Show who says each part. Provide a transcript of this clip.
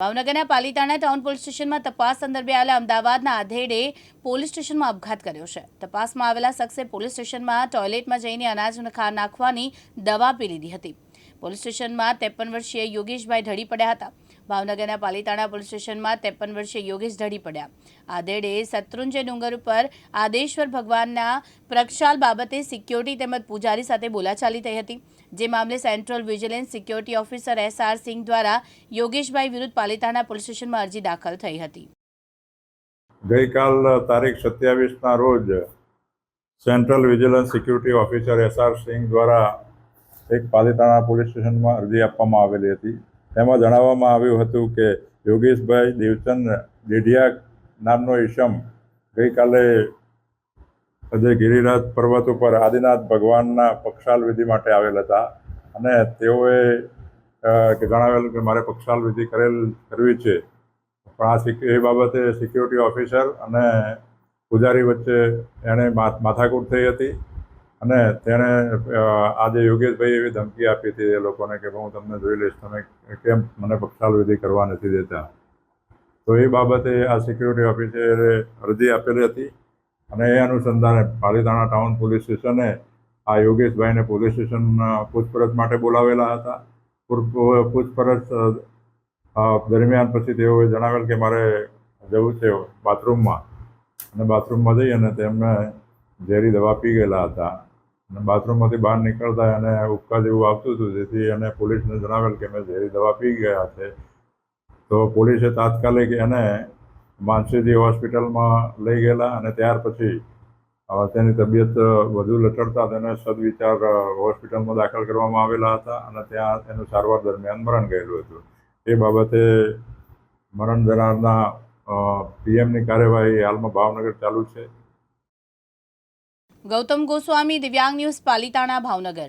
Speaker 1: ભાવનગરના Palitana town police સ્ટેશનમાં તપાસ સંદર્ભે આવેલા અમદાવાદના આધેડે પોલીસ સ્ટેશનમાં આપઘાત કર્યો છે. તપાસમાં આવેલા શખ્સે પોલીસ સ્ટેશનમાં ટોયલેટમાં જઈને અનાજ નાખવાની દવા પી લીધી હતી. પોલીસ સ્ટેશનમાં ત્રેપન વર્ષીય યોગેશભાઈ ઢળી પડ્યા હતા. ભાવનગરના પાલીતાણા પોલીસ સ્ટેશનમાં ત્રેપન વર્ષીય યોગેશ ઢળી પડ્યા. આધેડે શત્રુંજય ડુંગર ઉપર આદેશ્વર ભગવાનના પ્રક્ષાલ બાબતે સિક્યોરિટી તેમજ પૂજારી સાથે બોલાચાલી થઈ હતી. જે મામલે central vigilance security officer S R Singh દ્વારા યોગેશભાઈ વિરુદ્ધ પાલીતાણા પોલીસ સ્ટેશનમાં અરજી દાખલ થઈ હતી.
Speaker 2: ગઈકાલ તારીખ સત્યાવીસના રોજ central vigilance security officer S R Singh દ્વારા એક પાલિતાણા પોલીસ સ્ટેશનમાં અરજી આપવામાં આવેલી હતી. તેમાં જણાવવામાં આવ્યું હતું કે યોગેશભાઈ દેવચંદ દેઢિયા નામનો ઈશમ ગઈકાલે અજય ગિરિરાજ પર્વત ઉપર આદિનાથ ભગવાનના પક્ષાલ વિધિ માટે આવેલ હતા. અને તેઓએ જણાવેલું કે મારે પક્ષાલ વિધિ કરેલ, કરવી છે. પણ આ એ બાબતે સિક્યુરિટી ઓફિસર અને પૂજારી વચ્ચે એણે માથાકૂટ થઈ હતી. અને તેણે આજે યોગેશભાઈ એવી ધમકી આપી હતી એ લોકોને કે હું તમને જોઈ લઈશ, તમે કેમ મને પક્ષાલ વિધિ કરવા નથી દેતા? તો એ બાબતે આ સિક્યુરિટી ઓફિસરે અરજી આપેલી હતી અને એ અનુસંધાને પાલીતાણા ટાઉન પોલીસ સ્ટેશને આ યોગેશભાઈને પોલીસ સ્ટેશન પૂછપરછ માટે બોલાવેલા હતા. પૂર- પૂછપરછ દરમિયાન પછી તેઓએ જણાવેલ કે મારે જવું છે બાથરૂમમાં. અને બાથરૂમમાં જઈ અને તેમને ઝેરી દવા પી ગયેલા હતા. અને બાથરૂમમાંથી બહાર નીકળતા એને ઉપકા જેવું આવતું હતું, જેથી એને પોલીસને જણાવેલ કે મેં ઝેરી દવા પી ગયા છે. તો પોલીસે તાત્કાલિક એને માનસીજી હોસ્પિટલમાં લઈ ગયેલા અને ત્યાર પછી તેની તબિયત વધુ લટડતા તેને સદવિચાર હોસ્પિટલમાં દાખલ કરવામાં આવેલા હતા અને ત્યાં તેનું સારવાર દરમિયાન મરણ ગયેલું હતું. એ બાબતે મરણ જનારના પીએમની કાર્યવાહી હાલમાં ભાવનગર ચાલુ છે.
Speaker 1: ગૌતમ ગોસ્વામી દિવ્યાંગ ન્યૂઝ પાલીતાણા ભાવનગર